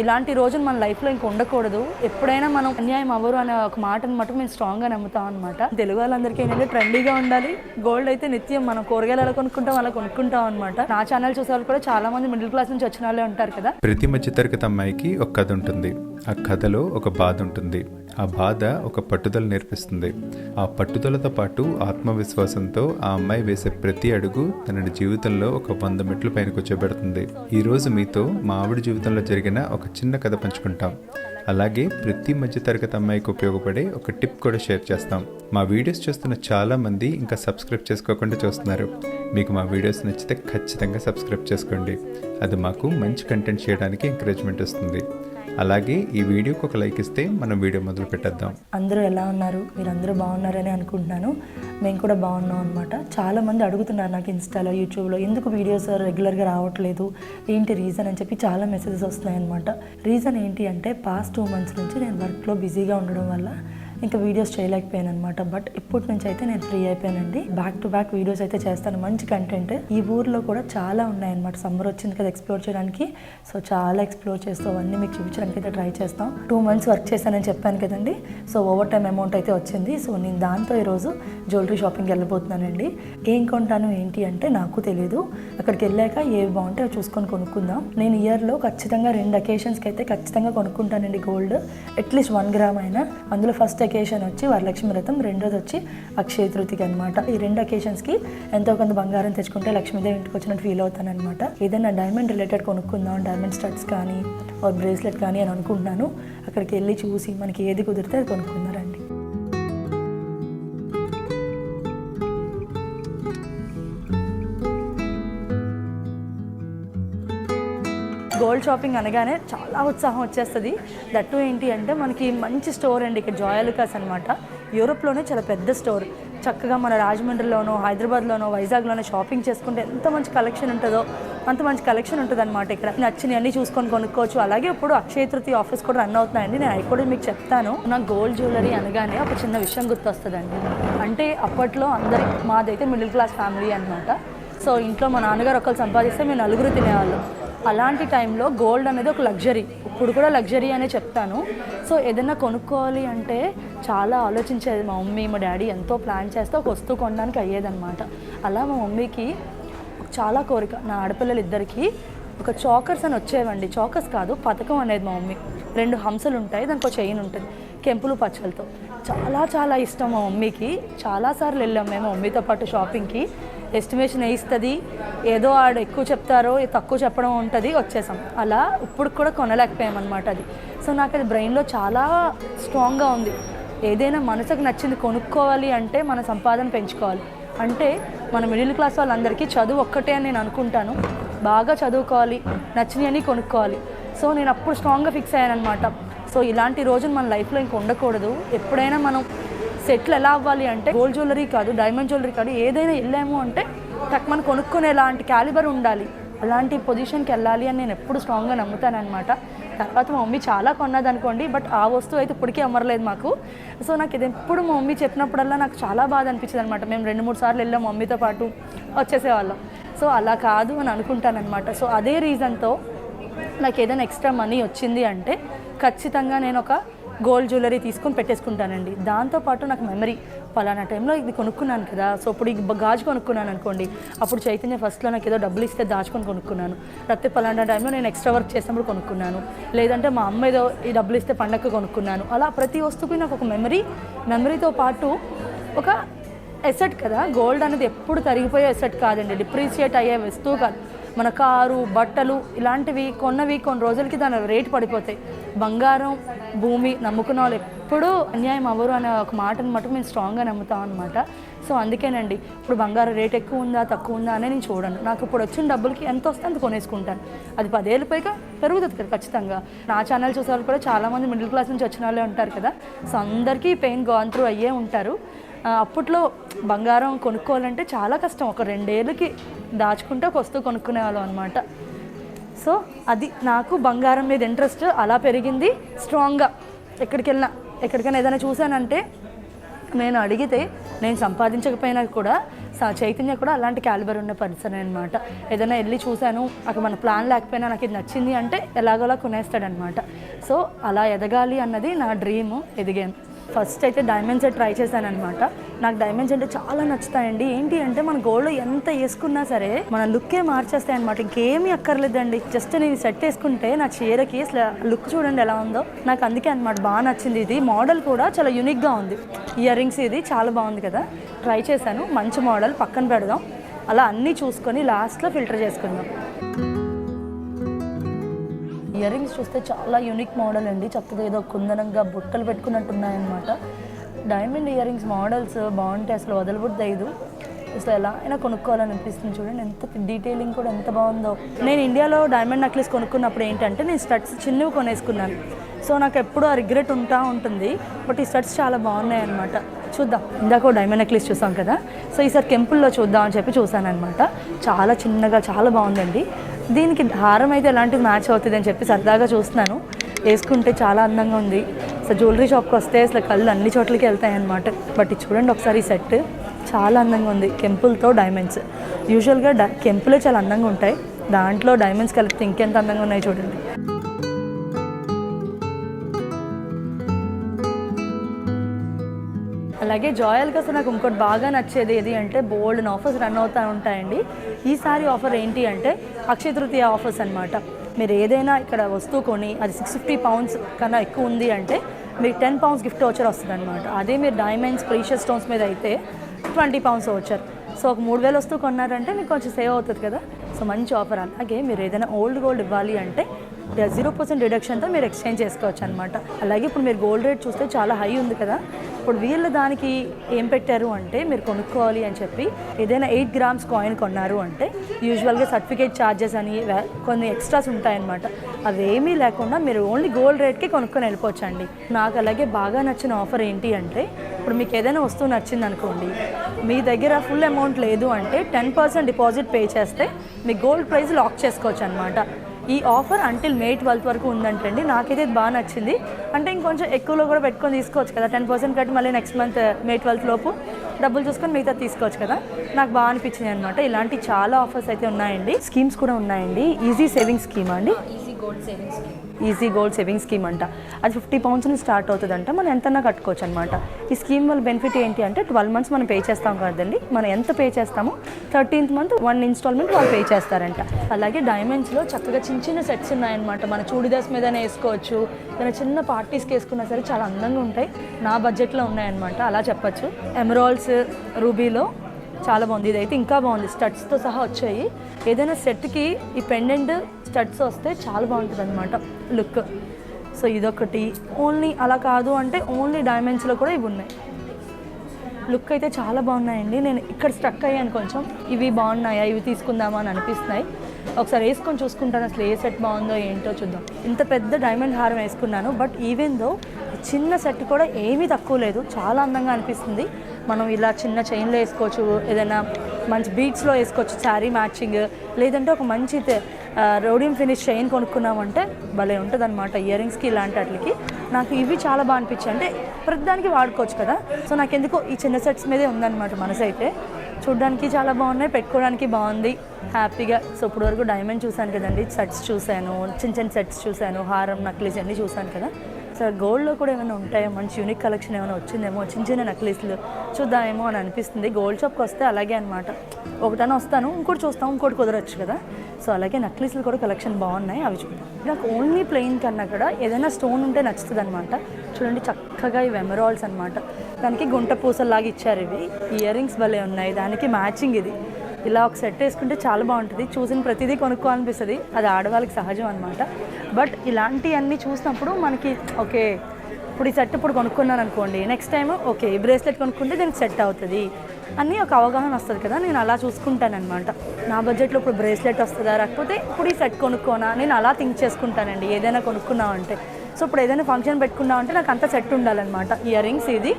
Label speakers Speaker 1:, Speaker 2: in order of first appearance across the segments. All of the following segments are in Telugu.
Speaker 1: ఇలాంటి రోజులు మన లైఫ్లో ఇంక ఉండకూడదు. ఎప్పుడైనా మనం అన్యాయం అవ్వరు అనే ఒక మాటను మటుకు మేము స్ట్రాంగ్గా నమ్ముతాం అనమాట తెలుగు వాళ్ళందరికీ ఏంటంటే ట్రెండీగా ఉండాలి. గోల్డ్ అయితే నిత్యం మనం కూరగాయలు ఎలా కొనుక్కుంటాం అలా కొనుక్కుంటాం అనమాట నా ఛానల్ చూసే వాళ్ళు కూడా చాలా మంది మిడిల్ క్లాస్ నుంచి వచ్చిన వాళ్ళే ఉంటారు కదా.
Speaker 2: ప్రతి మధ్యతరగతి అమ్మాయికి ఒక కథ ఉంటుంది. ఆ కథలో ఒక బాధ ఉంటుంది. ఆ బాధ ఒక పట్టుదల నేర్పిస్తుంది. ఆ పట్టుదలతో పాటు ఆత్మవిశ్వాసంతో ఆ అమ్మాయి వేసే ప్రతి అడుగు తన జీవితంలో ఒక వంద మెట్లు పైన కూర్చోబెడుతుంది ఈరోజు మీతో మా ఆవిడ జీవితంలో జరిగిన ఒక చిన్న కథ పంచుకుంటాం. అలాగే ప్రతి మధ్యతరగతి అమ్మాయికి ఉపయోగపడే ఒక టిప్ కూడా షేర్ చేస్తాం. మా వీడియోస్ చూస్తున్న చాలా మంది ఇంకా సబ్స్క్రైబ్ చేసుకోకుండా చూస్తున్నారు. మీకు మా వీడియోస్ నచ్చితే ఖచ్చితంగా సబ్స్క్రైబ్ చేసుకోండి. అది మాకు మంచి కంటెంట్ చేయడానికి ఎంకరేజ్మెంట్ ఇస్తుంది. అలాగే ఈ వీడియోకి ఒక లైక్ ఇస్తే మనం వీడియో మొదలు పెట్టేద్దాం.
Speaker 1: అందరూ ఎలా ఉన్నారు? మీరు అందరూ బాగున్నారని అనుకుంటున్నాను. మేము కూడా బాగున్నాం అనమాట చాలా మంది అడుగుతున్నారు నాకు ఇన్స్టాలో యూట్యూబ్లో ఎందుకు వీడియోస్ రెగ్యులర్గా రావట్లేదు? ఏంటి రీజన్ అని చెప్పి చాలా మెసేజెస్ వస్తున్నాయి అనమాట రీజన్ ఏంటి అంటే పాస్ట్ టూ మంత్స్ నుంచి నేను వర్క్లో బిజీగా ఉండడం వల్ల ఇంకా వీడియోస్ చేయలేకపోయాను అనమాట బట్ ఇప్పటి నుంచి అయితే నేను ఫ్రీ అయిపోయానండి. బ్యాక్ టు బ్యాక్ వీడియోస్ అయితే చేస్తాను. మంచి కంటెంట్ ఈ ఊర్లో కూడా చాలా ఉన్నాయన్నమాట. సమ్మర్ వచ్చింది కదా ఎక్స్ప్లోర్ చేయడానికి. సో చాలా ఎక్స్ప్లోర్ చేస్తూ అవన్నీ మీకు చూపించడానికి అయితే ట్రై చేస్తాం. టూ మంత్స్ వర్క్ చేశానని చెప్పాను కదండి. సో ఓవర్ టైం అమౌంట్ అయితే వచ్చింది. సో నేను దాంతో ఈరోజు జ్యువెలరీ షాపింగ్కి వెళ్ళబోతున్నానండి. ఏం కొంటాను ఏంటి అంటే నాకు తెలియదు అక్కడికి వెళ్ళాక ఏవి బాగుంటే అవి చూసుకొని కొనుక్కుందాం. నేను ఇయర్లో ఖచ్చితంగా రెండు అకేషన్స్కి అయితే ఖచ్చితంగా కొనుక్కుంటానండి gold at least one gram అయినా. అందులో ఫస్ట్ అకేషన్ వచ్చి వరలక్ష్మి వ్రతం రెండోది వచ్చి అక్షయ తృతికి అనమాట ఈ రెండు అకేషన్స్కి ఎంతో కొంత బంగారం తెచ్చుకుంటే లక్ష్మీదేవి ఇంటికి వచ్చినట్టు ఫీల్ అవుతాను అనమాట ఏదైనా డైమండ్ రిలేటెడ్ కొనుక్కుందాం డైమండ్ స్టడ్స్ కానీ బ్రేస్లెట్ కానీ అని అనుకుంటున్నాను. అక్కడికి వెళ్ళి చూసి మనకి ఏది కుదిరితే అది కొనుక్కుందాం. గోల్డ్ షాపింగ్ అనగానే చాలా ఉత్సాహం వచ్చేస్తుంది. దట్టు ఏంటి అంటే మనకి మంచి స్టోర్ అండి ఇక్కడ జాయలుకాస్ అనమాట యూరోప్లోనే చాలా పెద్ద స్టోర్. చక్కగా మన రాజమండ్రిలోనో హైదరాబాద్లోనో వైజాగ్లోనో షాపింగ్ చేసుకుంటే ఎంత మంచి కలెక్షన్ ఉంటుందో అంత మంచి కలెక్షన్ ఉంటుంది అనమాట ఇక్కడ. నచ్చినవి అన్నీ చూసుకొని కొనుక్కోవచ్చు. అలాగే ఇప్పుడు అక్షయ తృతీయ ఆఫీస్ కూడా రన్ అవుతున్నాయండి. నేను అవి కూడా మీకు చెప్తాను. నా గోల్డ్ జ్యువెలరీ అనగానే ఒక చిన్న విషయం గుర్తొస్తుందండి. అంటే అప్పట్లో అందరి మాదైతే మిడిల్ క్లాస్ ఫ్యామిలీ అనమాట సో ఇంట్లో మా నాన్నగారు ఒకళ్ళు సంపాదిస్తే మేము నలుగురు తినేవాళ్ళం. అలాంటి టైంలో గోల్డ్ అనేది ఒక లగ్జరీ ఇప్పుడు కూడా లగ్జరీ అనే చెప్తాను. సో ఏదైనా కొనుక్కోవాలి అంటే చాలా ఆలోచించేది మా మమ్మీ మా డాడీ ఎంతో ప్లాన్ చేస్తే ఒక వస్తువు కొనడానికి అయ్యేదన్నమాట. అలా మా మమ్మీకి చాలా కోరిక. నా ఆడపిల్లలు ఇద్దరికి ఒక చాకర్స్ అని వచ్చేవండి. చాకర్స్ కాదు పథకం అనేది మా మమ్మీ. రెండు హంసలు ఉంటాయి దానికి ఒక చైన్ ఉంటుంది. కెంపులు పచ్చలతో చాలా చాలా ఇష్టం మా మమ్మీకి. చాలాసార్లు వెళ్ళాం మేము మమ్మీతో పాటు షాపింగ్కి ఎస్టిమేషన్ వేయిస్తుంది. ఏదో ఆడు ఎక్కువ చెప్తారో తక్కువ చెప్పడం ఉంటుంది వచ్చేసాం. అలా ఇప్పుడు కూడా కొనలేకపోయాం అనమాట అది. సో నాకు అది బ్రెయిన్లో చాలా స్ట్రాంగ్గా ఉంది. ఏదైనా మనసుకు నచ్చింది కొనుక్కోవాలి అంటే మన సంపాదన పెంచుకోవాలి. అంటే మన మిడిల్ క్లాస్ వాళ్ళందరికీ చదువు ఒక్కటే అని నేను అనుకుంటాను. బాగా చదువుకోవాలి నచ్చినవి కొనుక్కోవాలి. సో నేను అప్పుడు స్ట్రాంగ్గా ఫిక్స్ అయ్యాను అనమాట సో ఇలాంటి రోజును మన లైఫ్లో ఇంక ఉండకూడదు. ఎప్పుడైనా మనం సెట్లు ఎలా అవ్వాలి అంటే గోల్డ్ జ్యువెలరీ కాదు డైమండ్ జ్యువెలరీ కాదు ఏదైనా వెళ్ళాము అంటే టక్ మనం కొనుక్కునే లాంటి క్యాలిబర్ ఉండాలి. అలాంటి పొజిషన్కి వెళ్ళాలి అని నేను ఎప్పుడు స్ట్రాంగ్గా నమ్ముతానమాట తర్వాత మా మమ్మీ చాలా కొన్నది అనుకోండి బట్ ఆ వస్తువు అయితే ఇప్పటికీ అమ్మరలేదు మాకు. సో నాకు ఇది ఎప్పుడు మా మమ్మీ చెప్పినప్పుడల్లా నాకు చాలా బాధ అనిపించింది అనమాట మేము రెండు మూడు సార్లు వెళ్ళాం మమ్మీతో పాటు వచ్చేసేవాళ్ళం. సో అలా కాదు అని అనుకుంటానమాట సో అదే రీజన్తో నాకు ఏదైనా ఎక్స్ట్రా మనీ వచ్చింది అంటే ఖచ్చితంగా నేను ఒక గోల్డ్ జ్యువెలరీ తీసుకొని పెట్టేసుకుంటానండి. దాంతోపాటు నాకు మెమరీ. పలానా టైంలో ఇది కొనుక్కున్నాను కదా. సో ఇప్పుడు ఈ గాజు కొనుక్కున్నాను అనుకోండి. అప్పుడు చైతన్య ఫస్ట్లో నాకు ఏదో డబ్బులు ఇస్తే దాచుకొని కొనుక్కున్నాను. లేకపోతే పలానా టైంలో నేను ఎక్స్ట్రా వర్క్ చేసినప్పుడు కొనుక్కున్నాను. లేదంటే మా అమ్మ ఏదో ఈ డబ్బులు ఇస్తే పండగ కొనుక్కున్నాను. అలా ప్రతి వస్తువుకి నాకు ఒక మెమరీ. మెమరీతో పాటు ఒక ఎసెట్ కదా. గోల్డ్ అనేది ఎప్పుడు తరిగిపోయే ఎసెట్ కాదండి. డిప్రిషియేట్ అయ్యే వస్తువు కాదు. మన కారు బట్టలు ఇలాంటివి కొన్నవి కొన్ని రోజులకి దాని రేటు పడిపోతాయి. బంగారం భూమి నమ్ముకున్న వాళ్ళు ఎప్పుడూ అన్యాయం అవ్వరు అనే ఒక మాటను మటుకు మేము స్ట్రాంగ్గా నమ్ముతాం అనమాట సో అందుకేనండి ఇప్పుడు బంగారం రేట్ ఎక్కువ ఉందా తక్కువ ఉందా అని నేను చూడను. నాకు ఇప్పుడు వచ్చిన డబ్బులకి ఎంత వస్తే అంత కొనేసుకుంటాను. అది పదేళ్ళు పైగా పెరుగుతుంది కదా ఖచ్చితంగా. నా ఛానల్ చూసే వాళ్ళు కూడా చాలామంది మిడిల్ క్లాస్ నుంచి వచ్చిన వాళ్ళే ఉంటారు కదా. సో అందరికీ పెయిన్ గాన్ త్రూ అయ్యే ఉంటారు. అప్పట్లో బంగారం కొనుక్కోవాలంటే చాలా కష్టం. ఒక రెండేళ్ళకి దాచుకుంటే ఒక వస్తువు కొనుక్కునే వాళ్ళం అనమాట సో అది నాకు బంగారం మీద ఇంట్రెస్ట్ అలా పెరిగింది స్ట్రాంగ్గా ఎక్కడికి వెళ్ళినా ఎక్కడికైనా ఏదైనా చూశానంటే నేను అడిగితే నేను సంపాదించకపోయినా కూడా సా చైతన్య కూడా అలాంటి క్యాలిబర్ ఉన్న పర్సన్ అనమాట ఏదైనా వెళ్ళి చూశాను అక్కడ మన ప్లాన్ లేకపోయినా నాకు ఇది నచ్చింది అంటే ఎలాగోలా కొనేస్తాడనమాట సో అలా ఎదగాలి అన్నది నా డ్రీమ్ ఎదిగాను. ఫస్ట్ అయితే డైమండ్స్ ట్రై చేశాను అనమాట నాకు డైమండ్స్ అంటే చాలా నచ్చుతాయండి. ఏంటి అంటే మన గోల్డ్ ఎంత వేసుకున్నా సరే మన లుక్కే మార్చేస్తాయి అనమాట ఇంకేమీ అక్కర్లేదండి. జస్ట్ నేను సెట్ వేసుకుంటే నా చీరకి అసలు లుక్ చూడండి ఎలా ఉందో. నాకు అందుకే అనమాట బాగా నచ్చింది ఇది. మోడల్ కూడా చాలా యూనిక్గా ఉంది. ఇయర్ రింగ్స్ ఇది చాలా బాగుంది కదా. ట్రై చేశాను. మంచి మోడల్ పక్కన పెడదాం. అలా అన్నీ చూసుకొని లాస్ట్లో ఫిల్టర్ చేసుకుందాం. ఇయర్ రింగ్స్ చూస్తే చాలా యూనిక్ మోడల్ అండి. చక్కగా ఏదో కుందనంగా బుట్టలు పెట్టుకున్నట్టు ఉన్నాయన్నమాట. డైమండ్ ఇయర్ రింగ్స్ మోడల్స్ బాగుంటాయి అసలు వదలబుద్ది ఐదు అసలు ఎలా అయినా కొనుక్కోవాలని అనిపిస్తుంది చూడండి ఎంత డీటెయిలింగ్ కూడా ఎంత బాగుందో. నేను ఇండియాలో డైమండ్ నెక్లెస్ కొనుక్కున్నప్పుడు ఏంటంటే నేను స్టడ్స్ చిన్నవి కొనేసుకున్నాను. సో నాకు ఎప్పుడూ ఆ రిగ్రెట్ ఉంటా ఉంటుంది. బట్ ఈ స్టడ్స్ చాలా బాగున్నాయి అనమాట చూద్దాం ఇందాక డైమండ్ నెక్లెస్ చూసాం కదా. సో ఈసారి కెంపుల్లో చూద్దాం అని చెప్పి చూసాను అనమాట చాలా చిన్నగా చాలా బాగుందండి. దీనికి హారం అయితే ఎలాంటిది మ్యాచ్ అవుతుంది అని చెప్పి సరదాగా చూస్తున్నాను. వేసుకుంటే చాలా అందంగా ఉంది. సో జ్యువెలరీ షాప్కి వస్తే అసలు కళ్ళు అన్ని చోట్లకి వెళ్తాయి అనమాట బట్ ఇది చూడండి ఒకసారి ఈ సెట్ చాలా అందంగా ఉంది. కెంపుల్తో డైమండ్స్ యూజువల్గా డ కెంపులే చాలా అందంగా ఉంటాయి. దాంట్లో డైమండ్స్ కలిపితే ఇంకెంత అందంగా ఉన్నాయి చూడండి. అలాగే జాయల్కి అసలు నాకు ఇంకోటి బాగా నచ్చేది ఏది అంటే బోల్డ్ ఆఫర్స్ రన్ అవుతూ ఉంటాయండి. ఈసారి ఆఫర్ ఏంటి అంటే అక్షయ తృతీయ ఆఫర్స్ అనమాట మీరు ఏదైనా ఇక్కడ వస్తువు కొని అది సిక్స్ ఫిఫ్టీ పౌండ్స్ కన్నా ఎక్కువ ఉంది అంటే మీకు టెన్ పౌండ్స్ గిఫ్ట్ వచ్చర్ వస్తుంది అనమాట అదే మీరు డైమండ్స్ ప్రీషియస్ స్టోన్స్ మీద అయితే ట్వంటీ పౌండ్స్ వచ్చారు సో ఒక మూడు వేలు వస్తువు కొన్నారంటే మీకు కొంచెం సేవ్ అవుతుంది కదా. సో మంచి ఆఫర్ అలాగే మీరు ఏదైనా ఓల్డ్ గోల్డ్ ఇవ్వాలి అంటే జీరో పర్సెంట్ డిడక్షన్తో మీరు ఎక్స్చేంజ్ చేసుకోవచ్చు అనమాట అలాగే ఇప్పుడు మీరు గోల్డ్ రేట్ చూస్తే చాలా హై ఉంది కదా. ఇప్పుడు వీళ్ళు దానికి ఏం పెట్టారు అంటే మీరు కొనుక్కోవాలి అని చెప్పి ఏదైనా ఎయిట్ గ్రామ్స్ కాయిన్ కొన్నారు అంటే యూజువల్గా సర్టిఫికేట్ ఛార్జెస్ అని కొన్ని ఎక్స్ట్రాస్ ఉంటాయన్నమాట. అవేమీ లేకుండా మీరు ఓన్లీ గోల్డ్ రేట్కి కొనుక్కొని వెళ్ళిపోవచ్చు అండి నాకు అలాగే బాగా నచ్చిన ఆఫర్ ఏంటి అంటే ఇప్పుడు మీకు ఏదైనా వస్తువు నచ్చింది అనుకోండి. మీ దగ్గర ఫుల్ అమౌంట్ లేదు అంటే టెన్ పర్సెంట్ డిపాజిట్ పే చేస్తే మీ గోల్డ్ ప్రైస్ లాక్ చేసుకోవచ్చు అనమాట ఈ ఆఫర్ అంటిల్ మే ట్వెల్త్ వరకు ఉందంటండి. నాకైతే ఇది బాగా నచ్చింది. అంటే ఇంకొంచెం ఎక్కువలో కూడా పెట్టుకొని తీసుకోవచ్చు కదా. టెన్ పర్సెంట్ కట్టి మళ్ళీ నెక్స్ట్ మంత్ మే ట్వెల్త్ లోపు డబ్బులు చూసుకొని మిగతా తీసుకోవచ్చు కదా. నాకు బాగా అనిపించింది అనమాట ఇలాంటి చాలా ఆఫర్స్ అయితే ఉన్నాయండి. స్కీమ్స్ కూడా ఉన్నాయండి. ఈజీ సేవింగ్ స్కీమ్ అండి.
Speaker 3: Easy gold savings
Speaker 1: easy gold saving scheme అంట. అది ఫిఫ్టీ పౌండ్స్ నుంచి స్టార్ట్ అవుతుందంట. మనం ఎంతన్నా కట్టుకోవచ్చు అనమాట ఈ స్కీమ్ వల్ల బెనిఫిట్ ఏంటి అంటే ట్వెల్వ్ మంత్స్ మనం పే చేస్తాం కదండి. మనం ఎంత పే చేస్తామో థర్టీన్త్ మంత్ వన్ ఇన్స్టాల్మెంట్ వాళ్ళు పే చేస్తారంట. అలాగే డైమండ్స్లో చక్కగా చిన్న చిన్న సెట్స్ ఉన్నాయన్నమాట. మన చూడిదాస్ మీదనే వేసుకోవచ్చు. ఏదైనా చిన్న పార్టీస్కి వేసుకున్నా సరే చాలా అందంగా ఉంటాయి. నా బడ్జెట్లో ఉన్నాయన్నమాట. అలా చెప్పచ్చు. ఎమరాల్స్ రూబీలో చాలా బాగుంది. ఇదైతే ఇంకా బాగుంది. స్టడ్స్తో సహా వచ్చాయి. ఏదైనా సెట్కి ఈ పెండెంట్ స్టడ్స్ వస్తే చాలా బాగుంటుంది అనమాట లుక్. సో ఇదొకటి. ఓన్లీ అలా కాదు అంటే ఓన్లీ డైమండ్స్లో కూడా ఇవి ఉన్నాయి. లుక్ అయితే చాలా బాగున్నాయండి. నేను ఇక్కడ స్ట్రక్ అయ్యాను కొంచెం. ఇవి బాగున్నాయా? ఇవి తీసుకుందామా అని అనిపిస్తున్నాయి. ఒకసారి వేసుకొని చూసుకుంటాను అసలు ఏ సెట్ బాగుందో ఏంటో చూద్దాం. ఇంత పెద్ద డైమండ్ హారం వేసుకున్నాను. బట్ ఈవెన్ దో చిన్న సెట్ కూడా ఏమీ తక్కువ లేదు. చాలా అందంగా అనిపిస్తుంది. మనం ఇలా చిన్న చైన్లో వేసుకోవచ్చు. ఏదైనా మంచి బీట్స్లో వేసుకోవచ్చు. శారీ మ్యాచింగ్ లేదంటే ఒక మంచి రోడియం ఫినిష్ చైన్ కొనుక్కున్నామంటే భలే ఉంటుంది అనమాట ఇయర్ రింగ్స్కి ఇలాంటి వాటికి. నాకు ఇవి చాలా బాగా అనిపించాయి. అంటే ప్రతిదానికి వాడుకోవచ్చు కదా. సో నాకు ఈ చిన్న సెట్స్ మీదే ఉందన్నమాట మనసు అయితే చూడడానికి చాలా బాగున్నాయి పెట్టుకోవడానికి బాగుంది. హ్యాపీగా సో ఇప్పుడు వరకు డైమండ్ చూశాను కదండి. సెట్స్ చూశాను చిన్న చిన్న సెట్స్ చూశాను హారం నక్లీస్ అన్నీ చూశాను కదా. సో గోల్డ్లో కూడా ఏమైనా ఉంటాయో? మంచి యూనిక్ కలెక్షన్ ఏమైనా వచ్చిందేమో? చిన్న చిన్న నక్లెస్లు చూద్దామేమో అని అనిపిస్తుంది. గోల్డ్ షాప్కి వస్తే అలాగే అనమాట ఒకటన వస్తాను ఇంకోటి చూస్తాం ఇంకోటి కుదరచ్చు కదా. సో అలాగే నెక్లెస్లు కూడా కలెక్షన్ బాగున్నాయి. అవి చూద్దాం నాకు ఓన్లీ ప్లెయిన్ కన్నా కూడా ఏదైనా స్టోన్ ఉంటే నచ్చుతుంది అనమాట చూడండి చక్కగా ఇవి ఎమరాల్డ్స్ అనమాట దానికి గుంట పూసల్లాగా ఇచ్చారు ఇవి. ఇయర్ రింగ్స్ భలే ఉన్నాయి. దానికి మ్యాచింగ్ ఇది. ఇలా ఒక సెట్ వేసుకుంటే చాలా బాగుంటుంది. చూసిన ప్రతిదీ కొనుక్కోవాలనిపిస్తుంది. అది ఆడవాళ్ళకి సహజం అనమాట బట్ ఇలాంటివన్నీ చూసినప్పుడు మనకి ఓకే ఇప్పుడు ఈ సెట్ ఇప్పుడు కొనుక్కున్నాను అనుకోండి నెక్స్ట్ టైం ఓకే ఈ బ్రేస్లెట్ కొనుక్కుంటే దీనికి సెట్ అవుతుంది అని ఒక అవగాహన వస్తుంది కదా నేను అలా చూసుకుంటానమాట నా బడ్జెట్లో ఇప్పుడు బ్రేస్లెట్ వస్తుందా లేకపోతే ఇప్పుడు ఈ సెట్ కొనుక్కోనా నేను అలా థింక్ చేసుకుంటానండి ఏదైనా కొనుక్కున్నామంటే. సో ఇప్పుడు ఏదైనా ఫంక్షన్ పెట్టుకున్నామంటే నాకు అంత సెట్ ఉండాలన్నమాట ఇయర్ రింగ్స్ ఇది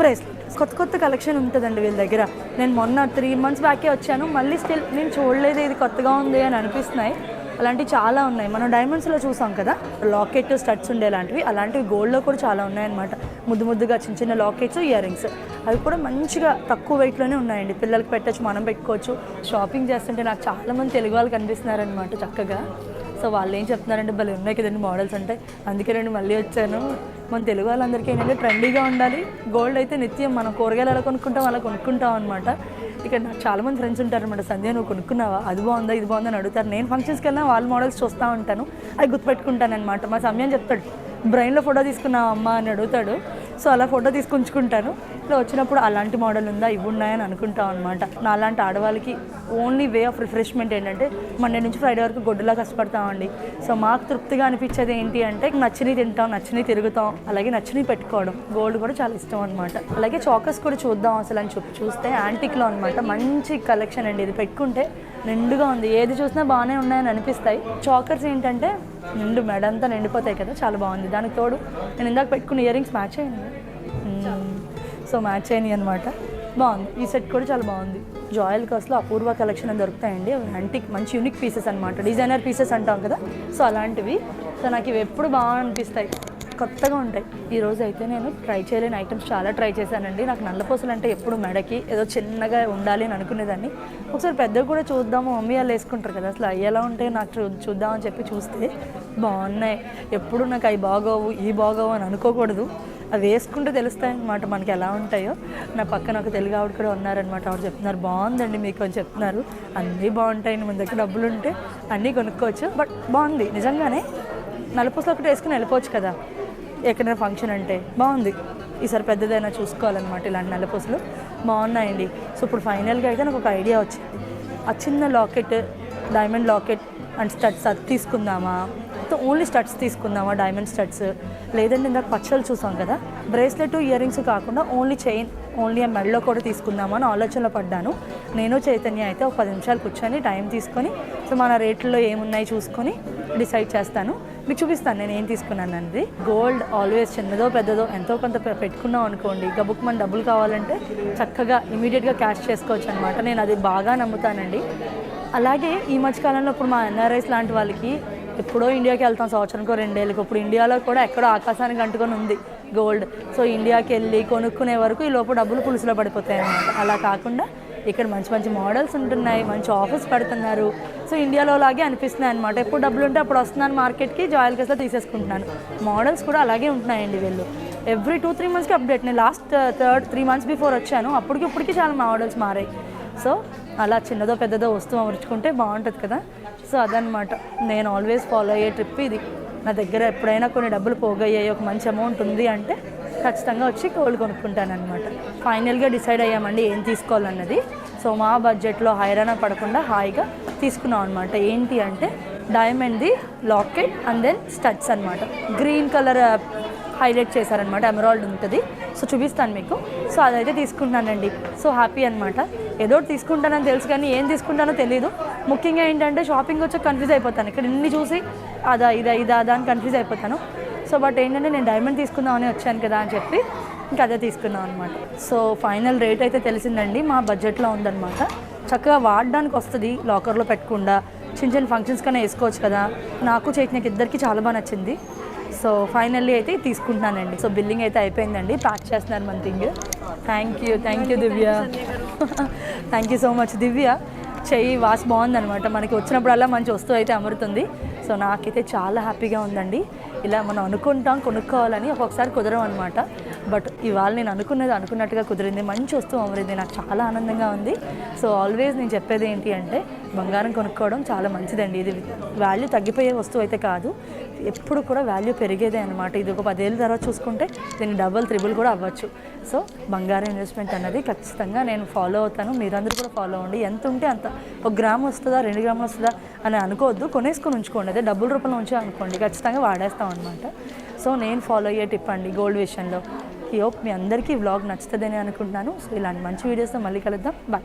Speaker 1: బ్రేస్లెట్ కొత్త కొత్త కలెక్షన్ ఉంటుందండి వీళ్ళ దగ్గర. నేను మొన్న త్రీ మంత్స్ బ్యాకే వచ్చాను మళ్ళీ స్టిల్ నేను చూడలేదు ఇది కొత్తగా ఉంది అని అనిపిస్తున్నాయి. అలాంటివి చాలా ఉన్నాయి. మనం డైమండ్స్లో చూసాం కదా లాకెట్ స్టడ్స్ ఉండేలాంటివి. అలాంటివి గోల్డ్లో కూడా చాలా ఉన్నాయన్నమాట. ముద్దు ముద్దుగా చిన్న చిన్న లాకెట్స్ ఇయర్ రింగ్స్ అవి కూడా మంచిగా తక్కువ వెయిట్లోనే ఉన్నాయండి. పిల్లలకి పెట్టచ్చు మనం పెట్టుకోవచ్చు. షాపింగ్ చేస్తుంటే నాకు చాలామంది తెలుగు వాళ్ళు కనిపిస్తున్నారనమాట చక్కగా. సో వాళ్ళు ఏం చెప్తున్నారంటే భలే ఉన్నాయి కదండి మోడల్స్ అంటే. అందుకే నేను మళ్ళీ వచ్చాను. మన తెలుగు వాళ్ళందరికీ ఏంటంటే ట్రెండీగా ఉండాలి. గోల్డ్ అయితే నిత్యం మనం కూరగాయలు ఎలా కొనుక్కుంటాం అలా కొనుక్కుంటాం అనమాట ఇక్కడ నాకు చాలా మంది ఫ్రెండ్స్ ఉంటారనమాట సంధ్య నువ్వు కొనుక్కున్నావా? అది బాగుందా? ఇది బాగుందని అడుగుతారు. నేను ఫంక్షన్స్కి వెళ్ళినా వాళ్ళ మోడల్స్ చూస్తూ ఉంటాను. అవి గుర్తుపెట్టుకుంటాను అనమాట మా సమయం చెప్తాడు బ్రెయిన్లో ఫోటో తీసుకున్నావా అమ్మ? అని అడుగుతాడు. సో అలా ఫోటో తీసుకుంచుకుంటాను. ఇట్లా వచ్చినప్పుడు అలాంటి మోడల్ ఉందా? ఇవి ఉన్నాయని అనుకుంటాం అనమాట నా అలాంటి ఆడవాళ్ళకి ఓన్లీ వే ఆఫ్ రిఫ్రెష్మెంట్ ఏంటంటే మండే నుంచి ఫ్రైడే వరకు గొడ్డులా కష్టపడతామండి. సో మాకు తృప్తిగా అనిపించేది ఏంటి అంటే నచ్చినవి తింటాం నచ్చినవి తిరుగుతాం అలాగే నచ్చినవి పెట్టుకోవడం. గోల్డ్ కూడా చాలా ఇష్టం అనమాట అలాగే చాకర్స్ కూడా చూద్దాం అసలు అని చెప్పి చూస్తే యాంటిక్లో అనమాట మంచి కలెక్షన్ అండి ఇది. పెట్టుకుంటే నిండుగా ఉంది. ఏది చూసినా బాగానే ఉన్నాయని అనిపిస్తాయి. చాకర్స్ ఏంటంటే నిండు మెడ అంతా నిండిపోతాయి కదా చాలా బాగుంది. దానికి తోడు నేను ఇందాక పెట్టుకున్న ఇయర్ రింగ్స్ మ్యాచ్ అయ్యింది సో మ్యాచ్ అయినాయి అనమాట బాగుంది. ఈ సెట్ కూడా చాలా బాగుంది. జాయల్ కాస్ట్లో అపూర్వ కలెక్షన్ దొరుకుతాయండి. అవి యాంటిక్ మంచి యూనిక్ పీసెస్ అనమాట డిజైనర్ పీసెస్ అంటాం కదా. సో అలాంటివి. సో నాకు ఇవి ఎప్పుడు బాగా అనిపిస్తాయి. కొత్తగా ఉంటాయి. ఈరోజు అయితే నేను ట్రై చేయలేని ఐటమ్స్ చాలా ట్రై చేశానండి. నాకు నల్లపూసలు అంటే ఎప్పుడు మెడకి ఏదో చిన్నగా ఉండాలి అని అనుకునేదాన్ని. ఒకసారి పెద్దగా కూడా చూద్దాము. మమ్మీ వాళ్ళు వేసుకుంటారు కదా అసలు అవి ఎలా ఉంటాయి నాకు చూ చూద్దామని చెప్పి చూస్తే బాగున్నాయి. ఎప్పుడు నాకు అవి బాగోవు ఈ బాగోవు అని అనుకోకూడదు. అవి వేసుకుంటే తెలుస్తాయి అనమాట మనకి ఎలా ఉంటాయో. నా పక్కన ఒక తెలుగు ఆవిడ కూడా ఉన్నారనమాట ఆవిడ చెప్తున్నారు బాగుందండి మీకు అని చెప్తున్నారు. అన్నీ బాగుంటాయి మన దగ్గర డబ్బులు ఉంటే అన్నీ కొనుక్కోవచ్చు. బట్ బాగుంది. నిజంగానే నలుపూసలు ఒకటి వేసుకుని వెళ్ళిపోవచ్చు కదా. ఎక్కడైనా ఫంక్షన్ అంటే బాగుంది. ఈసారి పెద్దదైనా చూసుకోవాలన్నమాట ఇలాంటి నెలపూసలు బాగున్నాయండి. సో ఇప్పుడు ఫైనల్గా అయితే నాకు ఒక ఐడియా వచ్చింది. ఆ చిన్న locket diamond locket and studs అది తీసుకుందామా? సో ఓన్లీ స్టడ్స్ తీసుకుందామా డైమండ్ స్టడ్స్ లేదంటే ఇందాక పచ్చలు చూసాం కదా బ్రేస్లెట్ ఇయర్ రింగ్స్ కాకుండా ఓన్లీ చైన్ ఓన్లీ ఆ మెడలో కూడా తీసుకుందామా అని ఆలోచనలో పడ్డాను. నేను చైతన్య అయితే ఒక పది నిమిషాలు కూర్చొని టైం తీసుకొని సో మన రేట్లలో ఏమున్నాయి చూసుకొని డిసైడ్ చేస్తాను. మీకు చూపిస్తాను నేను ఏం తీసుకున్నాను అనేది గోల్డ్ ఆల్వేస్ చిన్నదో పెద్దదో ఎంతో కొంత పె- పెట్టుకున్నాం అనుకోండి గబుక్ మన డబ్బులు కావాలంటే చక్కగా ఇమీడియట్గా క్యాష్ చేసుకోవచ్చు అనమాట నేను అది బాగా నమ్ముతానండి. అలాగే ఈ మధ్యకాలంలో ఇప్పుడు మా ఎన్ఆర్ఐస్ లాంటి వాళ్ళకి ఎప్పుడో ఇండియాకి వెళ్తాం సంవత్సరానికి రెండేళ్ళకి. ఇప్పుడు ఇండియాలో కూడా ఎక్కడో ఆకాశానికి అంటుకొని ఉంది గోల్డ్ సో ఇండియాకి వెళ్ళి కొనుక్కునే వరకు ఈ లోపు డబ్బులు పులుసులో పడిపోతాయి అన్నమాట. అలా కాకుండా ఇక్కడ మంచి మంచి మోడల్స్ ఉంటున్నాయి మంచి ఆఫర్స్ పెడుతున్నారు. సో ఇండియాలో లాగే అనిపిస్తున్నాయి అనమాట ఎప్పుడు డబ్బులు ఉంటే అప్పుడు వస్తున్నాను మార్కెట్కి జాయిల్ కేసులో తీసేసుకుంటున్నాను. మోడల్స్ కూడా అలాగే ఉంటున్నాయండి వీళ్ళు. ఎవ్రీ టూ త్రీ మంత్స్కి అప్డేట్ నేను last third three months before వచ్చాను. అప్పటికి ఇప్పటికి చాలా మోడల్స్ మారాయి. సో అలా చిన్నదో పెద్దదో వస్తువు అమర్చుకుంటే బాగుంటుంది కదా. సో అదనమాట నేను ఆల్వేస్ ఫాలో అయ్యే ట్రిప్ ఇది. నా దగ్గర ఎప్పుడైనా కొన్ని డబ్బులు పోగయ్యాయి ఒక మంచి అమౌంట్ ఉంది అంటే ఖచ్చితంగా వచ్చి గోల్డ్ కొనుక్కుంటాను అనమాట ఫైనల్గా డిసైడ్ అయ్యామండి ఏం తీసుకోవాలన్నది. సో మా బడ్జెట్లో హైరాణ పడకుండా హాయిగా తీసుకున్నాం అనమాట ఏంటి అంటే డైమండ్ది లాకెట్ అండ్ దెన్ స్టడ్స్ అనమాట గ్రీన్ కలర్ హైలైట్ చేశారనమాట ఎమరాల్డ్ ఉంటుంది. సో చూపిస్తాను మీకు. సో అదైతే తీసుకుంటానండి సో హ్యాపీ అనమాట ఏదో తీసుకుంటానని తెలుసు కానీ ఏం తీసుకుంటానో తెలియదు ముఖ్యంగా ఏంటంటే షాపింగ్ వచ్చి కన్ఫ్యూజ్ అయిపోతాను. ఇక్కడ ఇన్ని చూసి అదా ఇదా ఇదా అదా అని కన్ఫ్యూజ్ అయిపోతాను. సో బట్ ఏంటంటే నేను డైమండ్ తీసుకుందామని వచ్చాను కదా అని చెప్పి ఇంకా అదే తీసుకున్నాం అనమాట సో ఫైనల్ రేట్ అయితే తెలిసిందండి మా బడ్జెట్లో ఉందన్నమాట. చక్కగా వాడడానికి వస్తుంది లాకర్లో పెట్టకుండా. చిన్న చిన్న ఫంక్షన్స్ కన్నా వేసుకోవచ్చు కదా. నాకు చైతన్యకి ఇద్దరికి చాలా బాగా నచ్చింది. సో ఫైనల్లీ అయితే తీసుకుంటున్నానండి. సో బిల్లింగ్ అయితే అయిపోయిందండి. ప్యాక్ చేస్తున్నారు మన thing. Thank you thank you Divya. Thank you so much Divya. చెయ్యి వాస్ బాగుందనమాట మనకి వచ్చినప్పుడల్లా మంచి వస్తువు అయితే అమరుతుంది. సో నాకైతే చాలా హ్యాపీగా ఉందండి. ఇలా మనం అనుకుంటాం కొనుక్కోవాలని ఒక్కొక్కసారి కుదరం అనమాట బట్ ఇవాళ నేను అనుకున్నది అనుకున్నట్టుగా కుదిరింది మంచి వస్తువు అమరింది నాకు చాలా ఆనందంగా ఉంది. సో ఆల్వేస్ నేను చెప్పేది ఏంటి అంటే బంగారం కొనుక్కోవడం చాలా మంచిదండి. ఇది వాల్యూ తగ్గిపోయే వస్తువు అయితే కాదు ఎప్పుడు కూడా వాల్యూ పెరిగేదే అనమాట ఇది ఒక పదేళ్ళ తర్వాత చూసుకుంటే దీన్ని డబల్ త్రిబుల్ కూడా అవ్వచ్చు. సో బంగారం ఇన్వెస్ట్మెంట్ అన్నది ఖచ్చితంగా నేను ఫాలో అవుతాను. మీరందరూ కూడా ఫాలో అవ్వండి. ఎంత ఉంటే అంత. ఒక గ్రామ్ వస్తుందా రెండు గ్రాములు వస్తుందా అని అనుకోవద్దు. కొనేసుకొని ఉంచుకోండి. అదే డబ్బుల రూపంలో ఉంచే అనుకోండి ఖచ్చితంగా వాడేస్తాం అనమాట సో నేను ఫాలో అయ్యే టిప్ అండి గోల్డ్ విషయంలో ఈ హోప్ మీ అందరికీ వ్లాగ్ నచ్చుతుందని అనుకుంటున్నాను. సో ఇలాంటి మంచి వీడియోస్తో మళ్ళీ కలుద్దాం. బాయ్